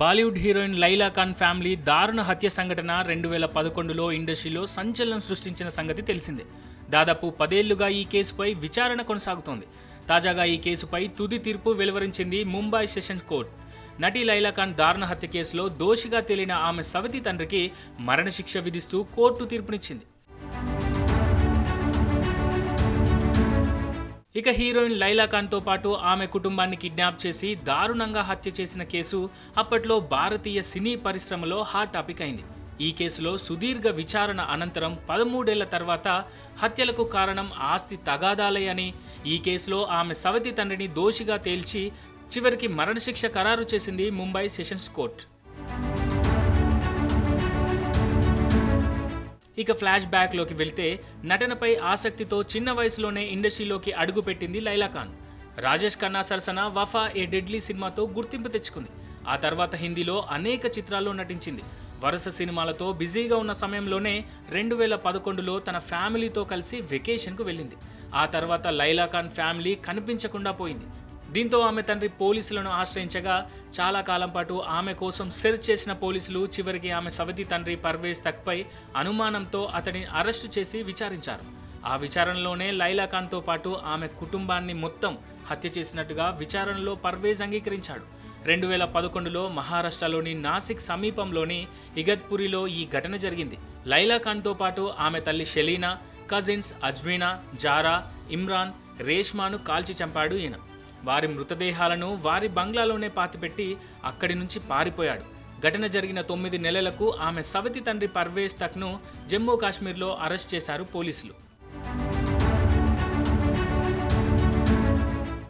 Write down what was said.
Bollywood heroine Laila Khan family దారుణ హత్య సంఘటన రెండు వేల పదకొండులో ఇండస్ట్రీలో సంచలనం సృష్టించిన సంగతి తెలిసిందే. దాదాపు పదేళ్ళుగా ఈ కేసుపై విచారణ కొనసాగుతోంది. తాజాగా ఈ కేసుపై తుది తీర్పు వెలువరించింది ముంబై సెషన్స్ కోర్టు. నటి లైలా ఖాన్ దారుణ హత్య కేసులో దోషిగా తేలిన ఆమె సవతి తండ్రికి మరణశిక్ష విధిస్తూ కోర్టు తీర్పునిచ్చింది. ఇక హీరోయిన్ లైలా ఖాన్తో పాటు ఆమె కుటుంబాన్ని కిడ్నాప్ చేసి దారుణంగా హత్య చేసిన కేసు అప్పట్లో భారతీయ సినీ పరిశ్రమలో హాట్ టాపిక్ అయింది. ఈ కేసులో సుదీర్ఘ విచారణ అనంతరం పదమూడేళ్ళ తర్వాత హత్యలకు కారణం ఆస్తి తగాదాలే అని ఈ కేసులో ఆమె సవతి తండ్రిని దోషిగా తేల్చి చివరికి మరణశిక్ష ఖరారు చేసింది ముంబై సెషన్స్ కోర్టు. ఇక ఫ్లాష్ బ్యాక్లోకి వెళ్తే నటనపై ఆసక్తితో చిన్న వయసులోనే ఇండస్ట్రీలోకి అడుగుపెట్టింది లైలా ఖాన్. రాజేష్ ఖన్నా సరసన వఫా ఏ డెడ్లీ సినిమాతో గుర్తింపు తెచ్చుకుంది. ఆ తర్వాత హిందీలో అనేక చిత్రాల్లో నటించింది. వరుస సినిమాలతో బిజీగా ఉన్న సమయంలోనే రెండు వేల పదకొండులో తన ఫ్యామిలీతో కలిసి వెకేషన్కు వెళ్ళింది. ఆ తర్వాత లైలా ఖాన్ ఫ్యామిలీ కనిపించకుండా పోయింది. దీంతో ఆమె తండ్రి పోలీసులను ఆశ్రయించగా చాలా కాలం పాటు ఆమె కోసం సెర్చ్ చేసిన పోలీసులు చివరికి ఆమె సవతి తండ్రి పర్వేజ్ తక్పై అనుమానంతో అతడిని అరెస్టు చేసి విచారించారు. ఆ విచారణలోనే లైలా ఖాన్తో పాటు ఆమె కుటుంబాన్ని మొత్తం హత్య చేసినట్టుగా విచారణలో పర్వేజ్ అంగీకరించాడు. రెండు వేల పదకొండులో మహారాష్ట్రలోని నాసిక్ సమీపంలోని ఇగత్పురిలో ఈ ఘటన జరిగింది. లైలా ఖాన్తో పాటు ఆమె తల్లి షెలీనా కజిన్స్ అజ్మీనా జారా ఇమ్రాన్ రేష్మాను కాల్చి చంపాడు ఈయన. వారి మృతదేహాలను వారి బంగ్లాలోనే పాతిపెట్టి అక్కడి నుంచి పారిపోయాడు. ఘటన జరిగిన తొమ్మిది నెలలకు ఆమె సవతి తండ్రి పర్వేజ్ తక్ను జమ్మూ కాశ్మీర్లో అరెస్ట్ చేశారు పోలీసులు.